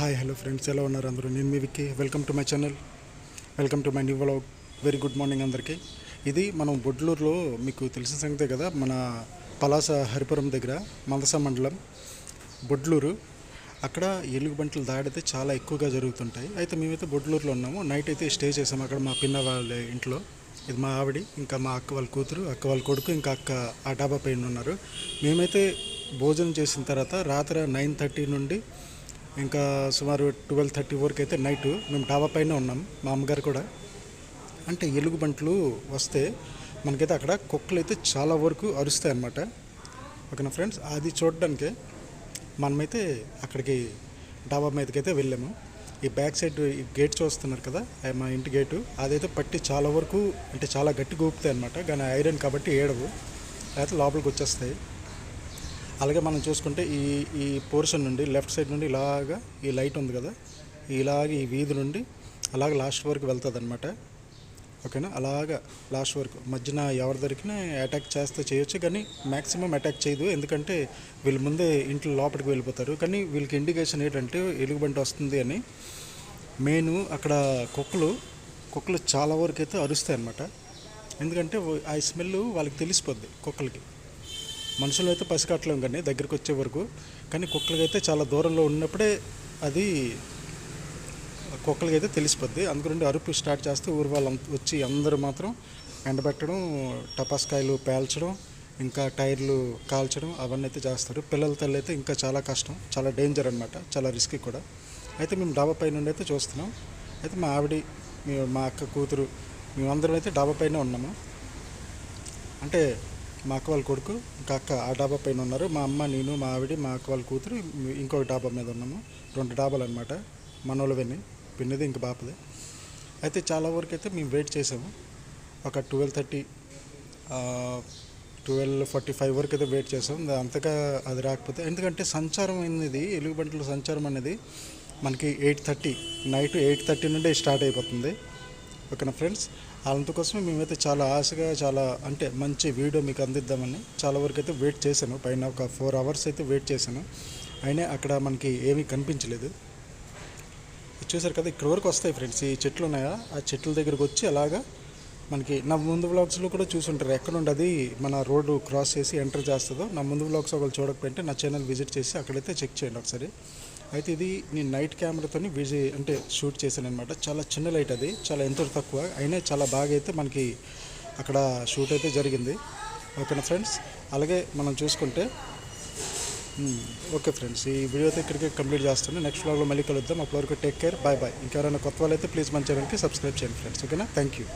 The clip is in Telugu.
హాయ్ హలో ఫ్రెండ్స్ ఎలా ఉన్నారు అందరూ నేను మీ Vicky welcome to my channel welcome to my new vlog very good morning అందరికీ ఇది మనం బొడ్లూరులో మీకు తెలిసిన సంగతే కదా మన పలాస హరిపురం దగ్గర మందస మండలం బొడ్లూరు అక్కడ ఎలుగుబంట్లు దాడితే చాలా ఎక్కువగా జరుగుతుంటాయి అయితే మేమైతే బొడ్లూరులో ఉన్నాము నైట్ అయితే స్టే చేసాము అక్కడ మా పిన్న వాళ్ళ ఇంట్లో ఇది మా ఆవిడ ఇంకా మా అక్క వాళ్ళ కూతురు అక్క వాళ్ళ కొడుకు ఇంకా అక్క ఆ డాబా పైన ఉన్నారు మేమైతే భోజనం చేసిన తర్వాత రాత్రి నైన్ థర్టీ నుండి ఇంకా సుమారు ట్వెల్వ్ థర్టీ వరకు అయితే నైట్ మేము డాబా పైన ఉన్నాం మా అమ్మగారు కూడా. అంటే ఎలుగుబంట్లు వస్తే మనకైతే అక్కడ కుక్కలు అయితే చాలా వరకు అరుస్తాయి అన్నమాట. ఓకేనా ఫ్రెండ్స్? అది చూడడానికి మనమైతే అక్కడికి డాబా మీదకి అయితే వెళ్ళాము. ఈ బ్యాక్ సైడ్ ఈ గేట్ చూస్తున్నారు కదా మా ఇంటి గేటు అదైతే పట్టి చాలా వరకు అంటే చాలా గట్టిగా ఊపుతాయి అనమాట కానీ ఐరన్ కాబట్టి ఏడవు అయితే లోపలికి వచ్చేస్తాయి. అలాగే మనం చూసుకుంటే ఈ ఈ పోర్షన్ నుండి లెఫ్ట్ సైడ్ నుండి ఇలాగా ఈ లైట్ ఉంది కదా ఇలాగ ఈ వీధి నుండి అలాగ లాస్ట్ వరకు వెళ్తుంది అనమాట ఓకేనా? అలాగా లాస్ట్ వరకు. మధ్యన ఎవరి దొరికినా అటాక్ చేస్తే చేయొచ్చు కానీ మ్యాక్సిమం అటాక్ చేయదు. ఎందుకంటే వీళ్ళు ముందే ఇంట్లో లోపలికి వెళ్ళిపోతారు. కానీ వీళ్ళకి ఇండికేషన్ ఏంటంటే ఎలుగుబంటి వస్తుంది అని. మెయిన్ అక్కడ కుక్కలు కుక్కలు చాలా వరకు అయితే అరుస్తాయి అన్నమాట ఎందుకంటే ఆ స్మెల్ వాళ్ళకి తెలిసిపోద్ది కుక్కలకి. మనుషులు అయితే పసికట్టలేం కానీ దగ్గరికి వచ్చే వరకు. కానీ కుక్కలకైతే చాలా దూరంలో ఉన్నప్పుడే అది కుక్కలకైతే తెలిసిపోద్ది. అందుకని అరుపు స్టార్ట్ చేస్తే ఊరు వాళ్ళు వచ్చి అందరూ మాత్రం ఎండబెట్టడం టపాస్కాయలు పేల్చడం ఇంకా టైర్లు కాల్చడం అవన్నీ అయితే చేస్తారు. పిల్లల తల్లి అయితే ఇంకా చాలా కష్టం చాలా డేంజర్ అనమాట చాలా రిస్క్ కూడా. అయితే మేము డాబా పై నుండి అయితే చూస్తున్నాం. అయితే మా ఆవిడ మా అక్క కూతురు మేమందరం అయితే డాబా పైన ఉన్నాము. అంటే మా అక్క వాళ్ళ కొడుకు ఇంకా అక్క ఆ డాబా పైన ఉన్నారు. మా అమ్మ నేను మా ఆవిడ మా అక్క వాళ్ళ కూతురు ఇంకొక డాబా మీద ఉన్నాము. రెండు డాబాలు అనమాట మనోళ్ళవన్నీ. పిన్నది ఇంక బాపది. అయితే చాలా వరకు అయితే మేము వెయిట్ చేసాము. ఒక twelve thirty twelve forty five వరకు అయితే వెయిట్ చేసాం అంతగా అది రాకపోతే ఎందుకంటే సంచారం అనేది ఎలుగుబంట్ల సంచారం అనేది మనకి eight thirty night eight thirty నుండి స్టార్ట్ అయిపోతుంది. ఓకేనా ఫ్రెండ్స్? అందుకోసమే మేమైతే చాలా ఆశగా చాలా అంటే మంచి వీడియో మీకు అందిద్దామని చాలా వరకు అయితే వెయిట్ చేశాను. పైన ఒక ఫోర్ అవర్స్ అయితే వెయిట్ చేశాను. అయినా అక్కడ మనకి ఏమీ కనిపించలేదు. చూసారు కదా ఇక్కడ వరకు వస్తాయి ఫ్రెండ్స్. ఈ చెట్లు ఉన్నాయా? ఆ చెట్ల దగ్గరకు వచ్చి అలాగా మనకి నా ముందు బ్లాగ్స్లో కూడా చూసుంటారు. ఎక్కడ నుండి అది మన రోడ్డు క్రాస్ చేసి ఎంటర్ చేస్తుందో నా ముందు బ్లాగ్స్ ఒకళ్ళు చూడకపోయింటే నా ఛానల్ విజిట్ చేసి అక్కడైతే చెక్ చేయండి ఒకసారి. అయితే ఇది నేను నైట్ కెమెరాతో విజి అంటే షూట్ చేశాను అనమాట చాలా చిన్న లైట్ అది. చాలా ఎంతో తక్కువ అయినా చాలా బాగా అయితే మనకి అక్కడ షూట్ అయితే జరిగింది. ఓకేనా ఫ్రెండ్స్ అలాగే మనం చూసుకుంటే ఓకే ఫ్రెండ్స్ ఈ వీడియో అయితే ఇక్కడికి కంప్లీట్ చేస్తాను. నెక్స్ట్ వ్లాగ్లో మళ్ళీ కలుద్దాం. అప్పటి వరకు టేక్ కేర్ బాయ్ బాయ్ ఇంకెవరైనా కొత్త వాళ్ళు అయితే ప్లీజ్ మన ఛానల్కి సబ్స్క్రైబ్ చేయండి ఫ్రెండ్స్ ఓకేనా థ్యాంక్ యూ